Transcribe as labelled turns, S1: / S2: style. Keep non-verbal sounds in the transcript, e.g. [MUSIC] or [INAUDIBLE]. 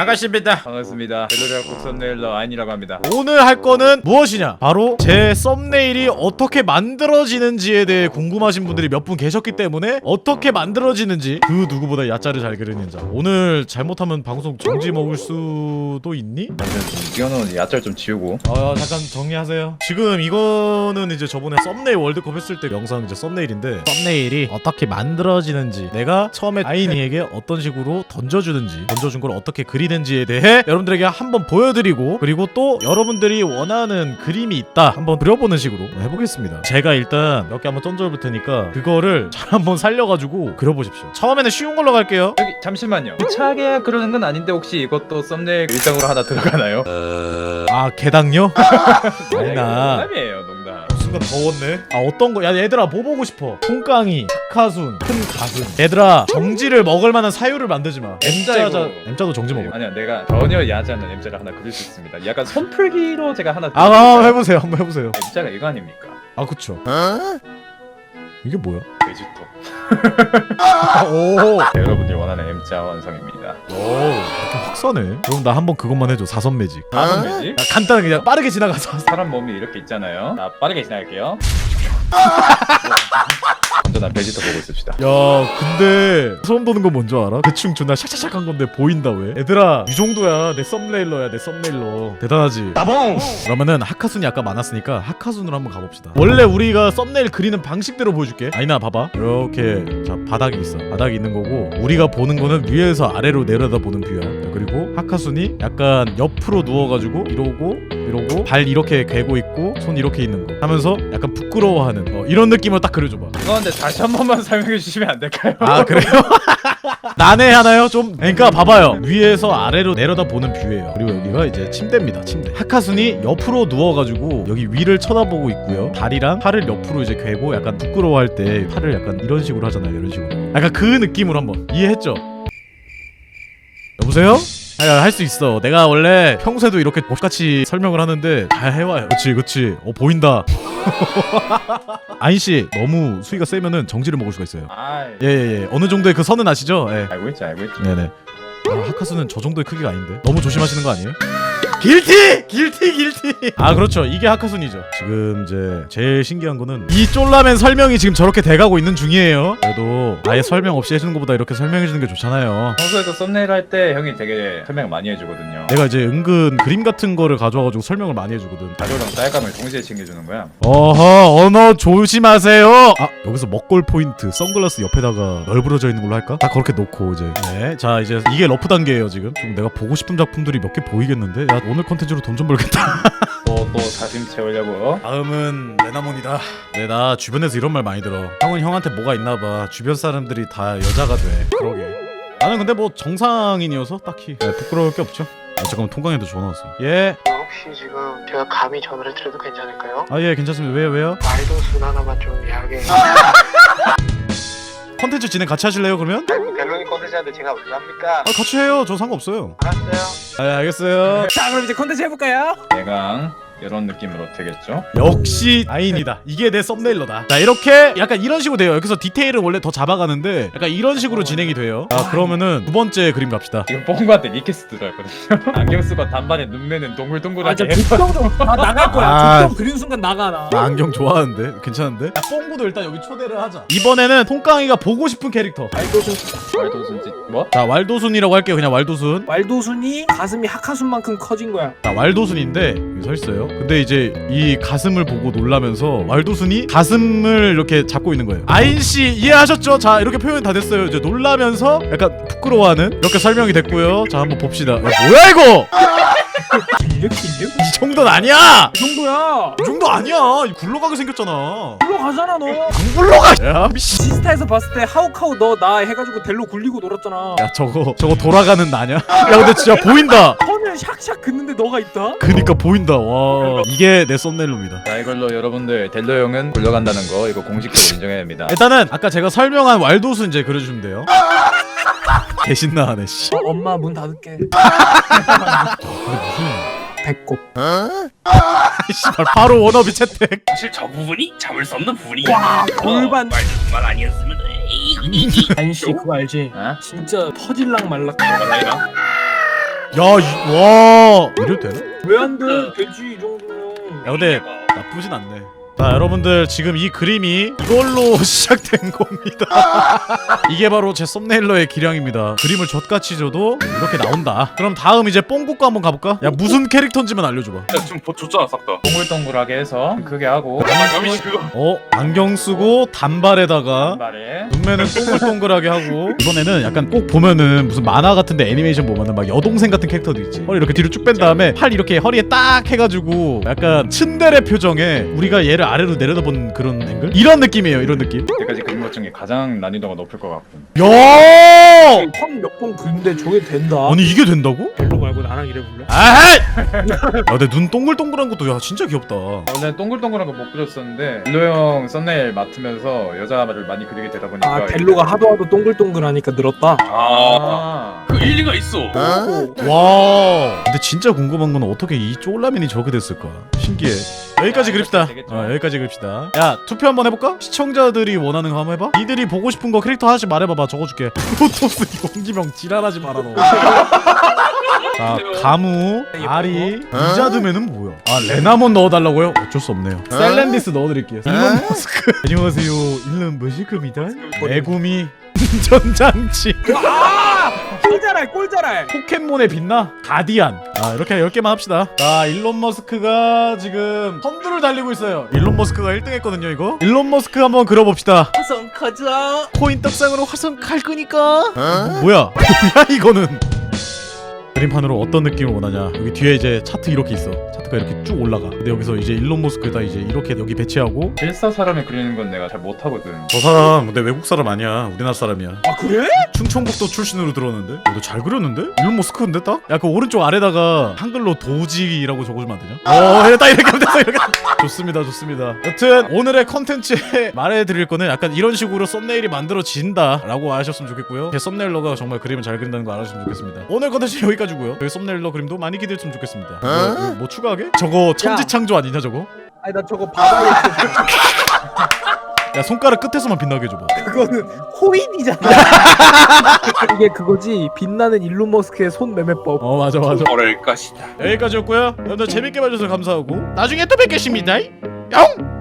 S1: 반갑습니다.
S2: 반갑습니다. 벨로리아 국 썸네일러 아인이라고 합니다.
S1: 오늘 할 거는 무엇이냐? 바로 제 썸네일이 어떻게 만들어지는지에 대해 궁금하신 분들이 몇 분 계셨기 때문에 어떻게 만들어지는지 그 누구보다 야자를 잘 그리는 자. 오늘 잘못하면 방송 정지 먹을 수도 있니?
S2: 이거는 야짤 좀 지우고.
S1: 아 잠깐 정리하세요. 지금 이거는 이제 저번에 썸네일 월드컵 했을 때 영상 이제 썸네일인데 썸네일이 어떻게 만들어지는지 내가 처음에 아이니에게 어떤 식으로 던져주는지 던져준 걸 어떻게 그리 는지에 대해 여러분들에게 한번 보여드리고 그리고 또 여러분들이 원하는 그림이 있다 한번 그려보는 식으로 해보겠습니다. 제가 일단 몇 개 한번 던져볼 테니까 그거를 [LAUGHS] 잘 한번 살려가지고 그려보십시오. 처음에는 쉬운 걸로 갈게요.
S2: 여기 잠시만요. 차게 그러는 건 아닌데 혹시 이것도 썸네일 일정으로 하나 들어가나요?
S1: 아 개당요?
S2: 농담. [LAUGHS]
S1: 순간 더웠네. 아 어떤 거? 야 얘들아 뭐 보고 싶어? 통깡이, 카순, 큰 가슴. 얘들아 정지를 먹을 만한 사유를 만들지 마. M자자
S2: M자이고.
S1: M자도 정지 먹어.
S2: 아니야, 내가 전혀 야지 않는 M자를 하나 그릴 수 있습니다. 약간 손풀기로 제가 하나.
S1: 아, 아 해보세요. 한번 해보세요.
S2: M자가 이거 아닙니까?
S1: 아 그쵸. 이게 뭐야?
S2: 베지토.
S1: 아, 오.
S2: 여러분들이 원하는 M자 완성입니다.
S1: 오. 이렇게 확 써네. 그럼 나 한번 그것만 해줘. 사선 매직.
S2: 다음 매직.
S1: 아, 간단하게 그냥 빠르게 지나가서.
S2: 사람 몸이 이렇게 있잖아요. 자, 빠르게 지나갈게요. [LAUGHS] 난 베지터 보고 있읍시다.
S1: 야 근데 소름 돋는 건 뭔지 알아? 대충 존나 샥샥샥 한 건데 보인다 왜? 얘들아 이 정도야. 내 썸네일러야 내 썸네일러. 대단하지?
S2: 나봉!
S1: 그러면은 하카순이 아까 많았으니까 하카순으로 한번 가봅시다. 원래 우리가 썸네일 그리는 방식대로 보여줄게. 아니나 봐봐. 이렇게. 자 바닥이 있어. 바닥이 있는 거고 우리가 보는 거는 위에서 아래로 내려다 보는 뷰야. 그리고 하카순이 약간 옆으로 누워가지고 이러고 이러고 발 이렇게 괴고 있고 손 이렇게 있는 거 하면서 약간 부끄러워하는 어, 이런 느낌을 딱 그려줘봐
S2: 근데 다시 한 번만 설명해 주시면 안 될까요?
S1: 아 그래요? [LAUGHS] 난해 하나요? 좀 그러니까 봐봐요 위에서 아래로 내려다 보는 뷰예요 그리고 여기가 이제 침대입니다 침대 하카순이 옆으로 누워가지고 여기 위를 쳐다보고 있고요 다리랑 팔을 옆으로 이제 괴고 약간 부끄러워할 때 팔을 약간 이런 식으로 하잖아요 이런 식으로 약간 그 느낌으로 한번 이해했죠? 여보세요? 할 수 있어. 내가 원래 평소에도 이렇게 똑같이 설명을 하는데 잘 해와요. 그치, 그치. 어, 보인다. [LAUGHS] 아인 씨, 너무 수위가 세면은 정지를 먹을 수가 있어요.
S2: 아,
S1: 예, 예, 예. 어느 정도의 그 선은 아시죠? 예.
S2: 알고 있지, 알고 있지.
S1: 네네. 아, 하카스는 저 정도의 크기가 아닌데. 너무 조심하시는 거 아니에요? 길티! 길티, 길티! 아, 그렇죠. 이게 하카순이죠. 지금 이제 제일 신기한 거는 이 쫄라맨 설명이 지금 저렇게 돼가고 있는 중이에요. 그래도 아예 설명 없이 해주는 것보다 이렇게 설명해주는 게 좋잖아요.
S2: 평소에도 썸네일 할 때 형이 되게 설명 많이 해주거든요.
S1: 내가 이제 은근 그림 같은 거를 가져와가지고 설명을 많이 해주거든.
S2: 자료랑 쌀감을 동시에 챙겨주는 거야.
S1: 어허, 언어 조심하세요! 아, 여기서 먹골 포인트, 선글라스 옆에다가 널브러져 있는 걸로 할까? 딱 그렇게 놓고 이제. 네, 자, 이제 이게 러프 단계예요, 지금. 좀 내가 보고 싶은 작품들이 몇 개 보이겠는데? 야, 오늘 컨텐츠로 돈좀 벌겠다. [LAUGHS]
S2: 또, 또 사심 채우려고.
S1: 다음은 레나몬이다. 네, 나 주변에서 이런 말 많이 들어. 형은 형한테 뭐가 있나 봐. 주변 사람들이 다 여자가 돼. 그러게. 나는 근데 뭐 정상인이어서 딱히 네, 부끄러울 게 없죠. 아, 잠깐만 통강에도 전화 왔어. 예.
S3: 혹시 지금 제가 감히 전화를 드려도 괜찮을까요?
S1: 아, 예, 괜찮습니다. 왜요, 왜요?
S3: 말도 순 하나만 좀 이야기해 [LAUGHS]
S1: 컨텐츠 진행 같이 하실래요, 그러면?
S3: 컨텐츠한테 제가 왜 합니까?
S1: 아, 같이 해요. 저 상관없어요.
S3: 알았어요
S1: 아, 알겠어요.
S4: 자 그럼 이제 컨텐츠 해볼까요?
S2: 대강 이런 느낌으로 되겠죠.
S1: 역시 아인이다. 이게 내 썸네일러다. 자 이렇게 약간 이런 식으로 돼요. 여기서 디테일을 원래 더 잡아가는데 약간 이런 식으로 진행이 돼요. 자 그러면은 두 번째 그림 갑시다.
S2: 지금 뽕구한테 리퀘스트 들어왔거든요. 안경 쓰고 단발에 눈매는
S4: 아
S2: 동글동글하게
S4: 진짜
S2: 해서
S4: 뒷동 좀 아, 나갈 거야
S1: 아.
S4: 뒷동 그리는 순간 나가 나
S1: 나 안경 좋아하는데 괜찮은데? 야 뽕구도 일단 여기 초대를 하자. 이번에는 통깡이가 보고 싶은 캐릭터.
S4: 왈도순
S2: 말도 순지 뭐?
S1: 자 왈도순이라고 할게요. 그냥 왈도순.
S4: 왈도순이 가슴이 하카순만큼 커진 거야
S1: 자 왈도순인데 여기 서 있어요. 근데 이제 이 가슴을 보고 놀라면서 왈도순이 가슴을 이렇게 잡고 있는 거예요. 아인 씨 이해하셨죠? 자 이렇게 표현 다 됐어요. 이제 놀라면서 약간 부끄러워하는 이렇게 설명이 됐고요. 자 한번 봅시다. 야, 뭐야 이거?
S4: 길려 길려?
S1: 이 정도는 아니야.
S4: 이 정도야
S1: 이 정도 아니야. 이 굴러가게 생겼잖아.
S4: 굴러가잖아 너
S1: 안 굴러가. 야 미씨.
S4: 지스타에서 봤을 때 하우카우 너 나 해가지고 델로 굴리고 놀았잖아
S1: 야 저거 저거 돌아가는 나냐? 야 근데 진짜 보인다.
S4: 샥샥 긋는데 너가 있다?
S1: 그니까 보인다. 와 이게 내 썸네일로입니다.
S2: 자 이걸로 여러분들 델로 형은 굴러간다는 거 이거 공식적으로 [LAUGHS] 인정해야 됩니다.
S1: 일단은 아까 제가 설명한 왈도순 이제 그려주면 돼요. [LAUGHS] 개신나하네 씨.
S4: 어, 엄마 문 닫을게 [LAUGHS] 배꼽
S1: 씨발 바로 워너비 채택.
S5: 사실 저 부분이 잡을 수 없는 부분이
S4: 와 골반
S5: 말만 아니었으면 에이,
S4: 안씨 그거 알지?
S2: 어?
S4: 진짜 터질랑 말락
S5: 뭐라
S1: 야와 이래도 되나?
S4: 왜안 돼? 되지 이 정도면.
S1: 야 근데 나쁘진 않네 자 여러분들 지금 이 그림이 이걸로 [LAUGHS] 시작된 겁니다 [LAUGHS] 이게 바로 제 썸네일러의 기량입니다 그림을 젖같이 줘도 이렇게 나온다 그럼 다음 이제 뽕국과 한번 가볼까? 야 무슨 캐릭터인지만 알려줘봐
S5: 야 지금 보 줬잖아 싹 다.
S2: 동글동글하게 해서 크게 하고
S5: 그거.
S1: 어? 안경 쓰고 단발에다가
S2: 말에
S1: 눈매는 동글동글하게 하고 이번에는 약간 꼭 보면은 무슨 만화 같은데 애니메이션 보면은 막 여동생 같은 캐릭터도 있지 허리 이렇게 뒤로 쭉 뺀 다음에 팔 이렇게 허리에 딱 해가지고 약간 츤데레 표정에 우리가 얘를 아래로 내려다본 그런 앵글? 이런 느낌이에요 이런 느낌
S2: 여태까지 그린 것 중에 가장 난이도가 높을 것 같군
S1: 야
S4: 턴몇번 근데 저게 된다.
S1: 아니 이게 된다고?
S4: 별로 말고 나랑 이래 볼래?
S1: 아이! 야내 눈 동글동글한 것도 야 진짜 귀엽다
S2: 원래 동글동글한 거 못 그렸었는데 딜로 형 썸네일 맡으면서 여자를 많이 그리게 되다 보니까
S4: 아 델로가 하도 하도 동글동글하니까 늘었다.
S5: 아.
S2: 아
S5: 그 일리가 있어.
S1: 와 근데 진짜 궁금한 건 어떻게 이 쫄라맨이 저렇게 됐을까 신기해 여기까지 그립시다. 어, 여기까지 그립시다 야 투표 한번 해볼까? 시청자들이 원하는 거 한번 해봐 니들이 보고 싶은 거 캐릭터 하나씩 말해봐봐 적어줄게 [LAUGHS] 프로토스 용기명 지랄하지 마라 너 자, 가무, 아리, 이자드맨은 뭐야? 아, 레나몬 넣어달라고요? 어쩔 수 없네요. 셀렌디스 넣어드릴게요. 일론 머스크. 안녕하세요. 일론 머스크입니다. 메구미. [LAUGHS] 전장치.
S4: 아! 꼴자랄 꼴자랄.
S1: 포켓몬의 빛나? 가디안. 아, 이렇게 10개만 합시다. 자, 일론 머스크가 지금 선두를 달리고 있어요. 일론 머스크가 1등 했거든요, 이거. 일론 머스크 한번 그려봅시다.
S4: 화성 가자.
S1: 코인 떡상으로 화성 갈 거니까. 뭐, 뭐야? [LAUGHS] 뭐야, 이거는? 그림판으로 어떤 느낌을 원하냐. 여기 뒤에 이제 차트 이렇게 있어. 차트가 이렇게 쭉 올라가. 근데 여기서 이제 일론 머스크에다 이제 이렇게 여기 배치하고
S2: 일사 사람을 그리는 건 내가 잘 못하거든.
S1: 저 사람 근데 외국 사람 아니야. 우리나라 사람이야.
S4: 아 그래?
S1: 충청북도 출신으로 들었는데? 어, 너잘 그렸는데? 일론 머스크인데 딱? 야그 오른쪽 아래다가 한글로 도지라고 적어주면 안 되냐? 어딱 이렇게 하면 됐어 이렇게. [LAUGHS] 좋습니다 좋습니다. 여튼 오늘의 컨텐츠에 [LAUGHS] 말해드릴 거는 약간 이런 식으로 썸네일이 만들어진다 라고 아셨으면 좋겠고요. 제 썸네일러가 정말 그림을 잘 그린다는 거 알아주시면 좋겠습니다. 오늘 컨텐츠 여기까지 고요 저희 썸네일러 그림도 많이 기대했으면 좋겠습니다 뭐, 뭐, 뭐 추가하게? 저거 천지창조 아니냐 저거?
S4: 아니 나 저거 바다에
S1: 야 손가락 끝에서만 빛나게 해줘봐
S4: 그거는 코인이잖아. [LAUGHS] 이게 그거지. 빛나는 일론 머스크의 손 매매법.
S1: 어 맞아 맞아
S5: 어릴 것이다.
S1: 여기까지였고요 여러분들 재밌게 봐주셔서 감사하고 나중에 또 뵙겠습니다 뿅